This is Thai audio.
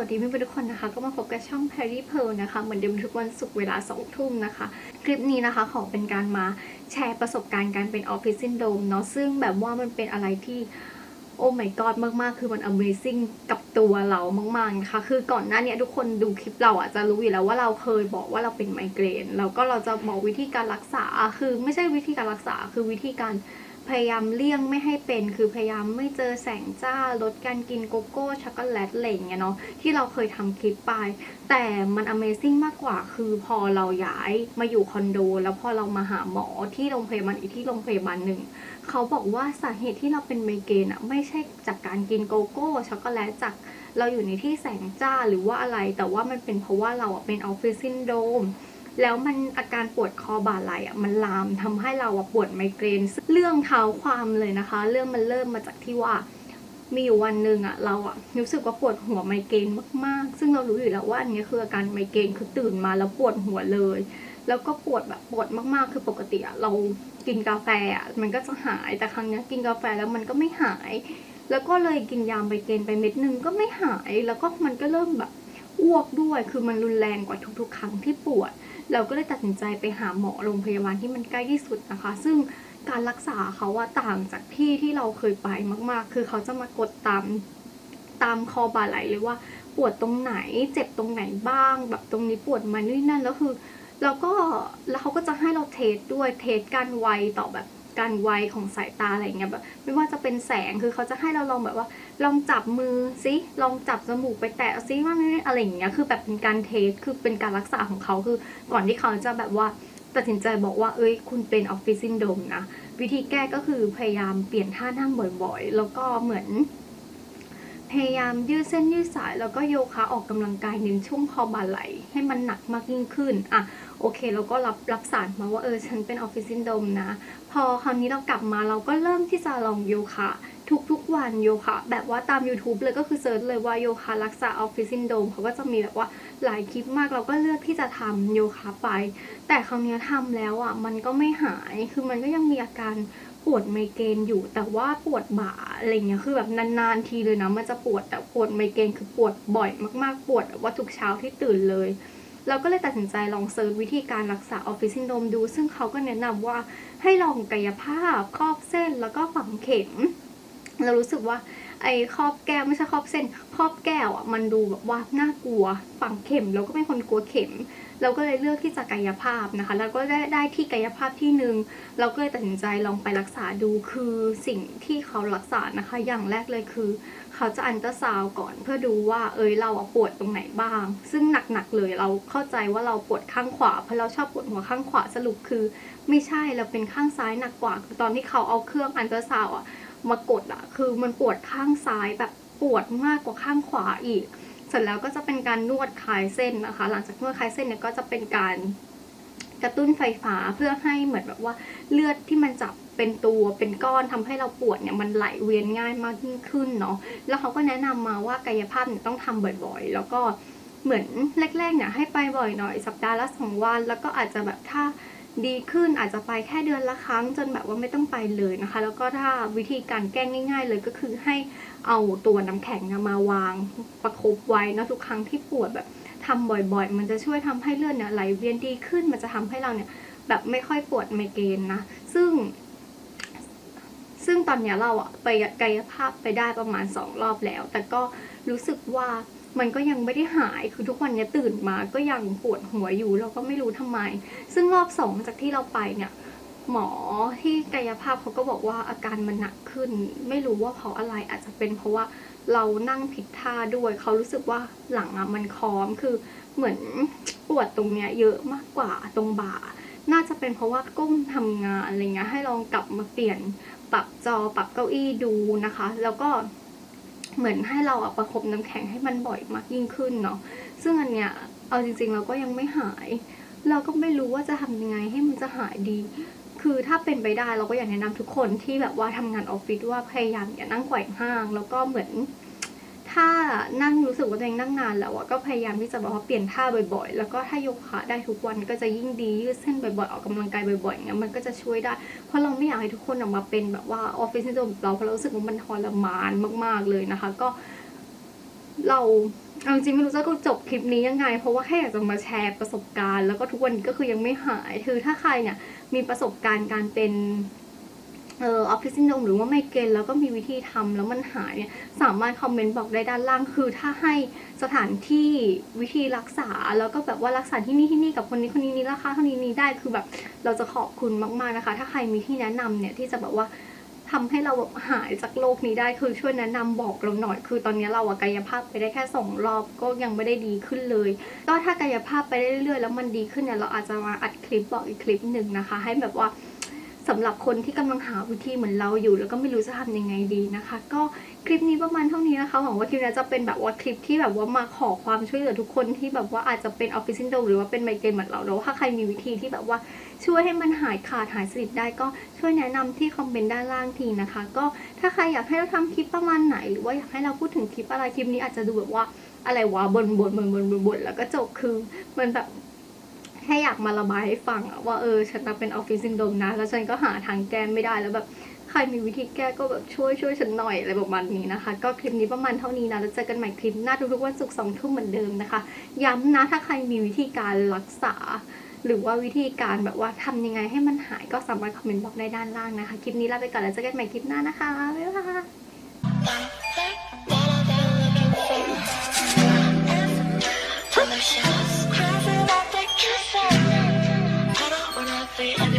วัสดีเพื่อนๆทุกคนนะคะ ก็มาพบกับช่อง Perry Pearl นะคะ เหมือนเดิมทุกวันศุกร์เวลา2ทุ่มนะคะ คลิปนี้นะคะขอเป็นการมาแชร์ประสบการณ์การเป็นออฟฟิศซินโดมเนาะซึ่งแบบว่ามันเป็นอะไรที่โอ้ my god มากๆ คือมัน amazing กับตัวเรามากๆนะคะคือก่อนหน้านี้ทุกคนดูคลิปเราอะจะรู้อยู่แล้วว่าเราเคยบอกว่าเราเป็นไมเกรนแล้วก็เราจะบอกวิธีการรักษาคือไม่ใช่วิธีการรักษาคือวิธีการ พยายามเลี่ยงไม่ให้เป็น คือพยายามไม่เจอแสงจ้า ลดการกินโกโก้ช็อกโกแลตอะไรอย่างเงี้ยเนาะที่เราเคยทำคลิปไป แต่มัน Amazing มากกว่า คือพอเราย้ายมาอยู่คอนโด แล้วพอเรามาหาหมอที่โรงพยาบาลอีกที่โรงพยาบาลหนึ่ง เขาบอกว่าสาเหตุที่เราเป็นไมเกรนอะไม่ใช่จากการกินโกโก้ช็อกโกแลตจากเราอยู่ในที่แสงจ้าหรือว่าอะไร แต่ว่ามันเป็นเพราะว่าเราอะเป็นออฟฟิศซินโดรม แล้วมันอาการปวดคอบ่าไหล่อะมันลามทำให้เราอะปวดไมเกรนเรื่องเท้าความเลยนะคะ เรื่องมันเริ่มมาจากที่ว่ามีอยู่วันหนึ่งอะเราอะรู้สึกว่าปวดหัวไมเกรนมากๆ ซึ่งเรารู้อยู่แล้วว่าอันนี้คืออาการไมเกรนคือตื่นมาแล้วปวดหัวเลย แล้วก็ปวดแบบปวดมากๆ คือปกติอะเรากินกาแฟอะมันก็จะหายแต่ครั้งนี้กินกาแฟแล้วมันก็ไม่หาย แล้วก็เลยกินยาไมเกรนไปเม็ดนึงก็ไม่หาย แล้วก็มันก็เริ่มแบบ อ้วกด้วย คือมันรุนแรงกว่าทุกๆ ครั้งที่ปวด เราก็เลยตัดสินใจไปหาหมอโรงพยาบาลที่มันใกล้ที่สุดนะคะ ซึ่งการรักษาเขาว่าต่างจากที่ที่เราเคยไปมากๆ คือเขาจะมากดตามตามคอบ่าไหลเลยว่าปวดตรงไหน เจ็บตรงไหนบ้าง แบบตรงนี้ปวดมานี่นั่นแล้วคือแล้วก็แล้วเขาก็จะให้เราเทสด้วยเทสการไวต่อแบบ การไวของสายตาอะไรเงี้ยแบบไม่ว่าจะเป็นแสงคือเขาจะให้เราลองแบบว่า ลองจับมือซิลองจับจมูกไปแตะซิว่าไงอะไรอย่างเงี้ยคือแบบเป็นการเทสคือเป็นการรักษาของเขาคือก่อนที่เขาจะแบบว่าตัดสินใจบอกว่า เอ้ย คุณเป็นออฟฟิศซินโดมนะ วิธีแก้ก็คือพยายามเปลี่ยนท่านั่งบ่อยๆ แล้วก็เหมือน พยายามยืดเส้นยืดสาย แล้วก็โยคะออกกำลังกายในช่วงคอบ่าไหลให้มันหนักมากยิ่งขึ้นอะโอเคเราก็รับรับสารมาว่าเออฉันเป็นออฟฟิศซินโดมนะ พอคราวนี้เรากลับมาเราก็เริ่มที่จะลองโยคะทุกๆวันโยคะแบบว่าตาม YouTube เลยก็คือเซิร์ชเลยว่าโยคะรักษาออฟฟิศซินโดมเขาก็จะมีแบบว่าหลายคลิปมากเราก็เลือกที่จะทำโยคะไป แต่คราวนี้ทำแล้วอะมันก็ไม่หายคือมันก็ยังมีอาการ ปวดไมเกรนอยู่ แต่ว่าปวดบ่าอะไรเงี้ยคือแบบนานๆทีเลยนะมันจะปวดแต่ปวดไมเกรนคือปวดบ่อยมากๆปวดว่าทุกเช้าที่ตื่นเลย เราก็เลยตัดสินใจลองเซิร์ชวิธีการรักษาออฟฟิศซินโดรมดู ซึ่งเขาก็แนะนำว่าให้ลองกายภาพครอบเส้นแล้วก็ฝังเข็ม เรารู้สึกว่า ไอ้ครอบแก้วไม่ใช่ครอบเส้นครอบแก้วอะมันดูแบบว่าน่ากลัวฝังเข็มเราก็เป็นคนกลัวเข็ม เราก็เลยเลือกที่จะกายภาพนะคะแล้วก็ได้ได้ที่กายภาพที่หนึ่งเราก็เลยตัดสินใจลองไปรักษาดูคือสิ่งที่เขารักษานะคะ อย่างแรกเลยคือ เขาจะอันตราซาวด์ก่อนเพื่อดูว่าเอยเราปวดตรงไหนบ้าง ซึ่งหนักๆเลยเราเข้าใจว่าเราปวดข้างขวาเพราะเราชอบปวดหัวข้างขวาสรุปคือ ไม่ใช่เราเป็นข้างซ้ายหนักกว่าตอนที่เขาเอาเครื่องอันตราซาวด์อะ มากดอะคือมันปวดข้างซ้ายแบบปวดมากกว่าข้างขวาอีก เสร็จแล้วก็จะเป็นการนวดคลายเส้นนะคะ หลังจากนวดคลายเส้นเนี่ยก็จะเป็นการกระตุ้นไฟฟ้าเพื่อให้เหมือนแบบว่าเลือดที่มันจับเป็นตัวเป็นก้อนทำให้เราปวดเนี่ยมันไหลเวียนง่ายมากยิ่งขึ้นเนาะแล้วเขาก็แนะนำมาว่ากายภาพเนี่ยต้องทำบ่อยๆ แล้วก็เหมือนแรกๆเนี่ยให้ไปบ่อยหน่อยสัปดาห์ละสองวัน แล้วก็อาจจะแบบถ้า ดีขึ้นอาจจะไปแค่เดือนละครั้ง จนแบบว่าไม่ต้องไปเลยนะคะ แล้วก็ถ้าวิธีการแก้ง่าย ๆ เลยก็คือให้เอาตัวน้ำแข็งมาวางประคบไว้นะทุกครั้งที่ปวดแบบทำบ่อยๆ มันจะช่วยทำให้เลือดเนี่ยไหลเวียนดีขึ้น มันจะทำให้เราเนี่ยแบบไม่ค่อยปวดไมเกรนนะ ซึ่ง ซึ่งตอนเนี้ยเราอะไปกายภาพไปได้ประมาณสองรอบแล้ว แต่ก็รู้สึกว่า มันก็ยังไม่ได้หาย คือทุกวันนี้ตื่นมาก็ยังปวดหัวอยู่เราก็ไม่รู้ทำไม ซึ่งรอบสองจากที่เราไปเนี่ยหมอที่กายภาพเขาก็บอกว่าอาการมันหนักขึ้น ไม่รู้ว่าเพราะอะไรอาจจะเป็นเพราะว่าเรานั่งผิดท่าด้วยเขารู้สึกว่าหลังอะมันค้อมคือเหมือนปวดตรงเนี้ยเยอะมากกว่าตรงบ่า น่าจะเป็นเพราะว่าก้มทำงานอะไรเงี้ยให้ลองกลับมาเปลี่ยนปรับจอปรับเก้าอี้ดูนะคะ แล้วก็ เหมือนให้เราอะประคบน้ำแข็งให้มันบ่อยมากยิ่งขึ้นเนาะซึ่งอันเนี้ยเอาจริงๆเราก็ยังไม่หาย เราก็ไม่รู้ว่าจะทำยังไงให้มันจะหายดี คือถ้าเป็นไปได้เราก็อยากแนะนำทุกคนที่แบบว่าทำงานออฟฟิศว่าพยายามอย่านั่งไขว่ห้าง แล้วก็เหมือน ถ้านั่งรู้สึกว่าตัวเองนั่งนานแล้วอะก็พยายามที่จะแบบว่าเปลี่ยนท่าบ่อยๆ แล้วก็ถ้าโยคะได้ทุกวันก็จะยิ่งดียืดเส้นบ่อยๆ ออกกำลังกายบ่อยๆอย่างเงี้ยมันก็จะช่วยได้ เพราะเราไม่อยากให้ทุกคนออกมาเป็นแบบว่าออฟฟิศซินโดรมเราเพราะเรารู้สึกว่ามันทรมานมาก ๆเลยนะคะ ก็ เราเอาจริงไม่รู้จะจบคลิปนี้ยังไง เพราะว่าแค่อยากจะมาแชร์ประสบการณ์ แล้วก็ทุกวันนี้ก็คือยังไม่หายคือถ้าใครเนี่ยมีประสบการณ์การเป็น เออออฟฟิศซินโดมหรือว่าไมเกรนแล้วก็มีวิธีทำแล้วมันหายเนี่ยสามารถคอมเมนต์บอกได้ด้านล่างคือ ถ้าให้สถานที่วิธีรักษาแล้วก็แบบว่ารักษาที่นี่ที่นี่กับคนนี้คนนี้นี้ราคาเท่านี้นี้ได้คือแบบเราจะขอบคุณมากๆนะคะ ถ้าใครมีที่แนะนำเนี่ยที่จะแบบว่าทำให้เราแบบหายจากโรคนี้ได้คือช่วยแนะนำบอกเราหน่อย คือตอนนี้เราอะกายภาพไปได้แค่สองรอบก็ยังไม่ได้ดีขึ้นเลย ก็ถ้ากายภาพไปได้เรื่อยๆแล้วมันดีขึ้นเนี่ยเราอาจจะมาอัดคลิปบอกอีกคลิปหนึ่งนะคะ ให้แบบว่า สำหรับคนที่กำลังหาวิธีเหมือนเราอยู่ แล้วก็ไม่รู้จะทำยังไงดีนะคะ ก็คลิปนี้ประมาณเท่านี้นะคะหวังว่าคลิปนี้จะเป็นแบบว่าคลิปที่แบบว่ามาขอความช่วยเหลือทุกคนที่แบบว่าอาจจะเป็นออฟฟิศซินโดรมหรือว่าเป็นไมเกรนเหมือนเราแล้วถ้าใครมีวิธีที่แบบว่าช่วยให้มันหายขาดหายสนิทได้ก็ช่วยแนะนำที่คอมเมนต์ด้านล่างทีนะคะ ก็ถ้าใครอยากให้เราทำคลิปประมาณไหน หรือว่าอยากให้เราพูดถึงคลิปอะไรคลิปนี้อาจจะดูแบบว่าอะไรวะบนบนบนบนบนบนแล้วก็จบคือมันแบบ ค่อยากมาระบายให้ฟังว่าเออฉันเป็นออฟฟิศซินโดรมนะ แล้วฉันก็หาทางแก้ไม่ได้แล้วแบบใครมีวิธีแก้ก็แบบช่วยช่วยฉันหน่อยอะไรประมาณนี้นะคะ ก็คลิปนี้ประมาณเท่านี้นะแล้วเจอกันใหม่คลิปหน้าทุกๆวันศุกร์สองทุ่มเหมือนเดิมนะคะ ย้ำนะถ้าใครมีวิธีการรักษา หรือว่าวิธีการแบบว่าทำยังไงให้มันหายก็สามารถคอมเมนต์บอกได้ด้านล่างนะคะคลิปนี้ลาไปก่อนแล้วเจอกันใหม่คลิปหน้านะคะบ๊ายบาย Just I don't wanna be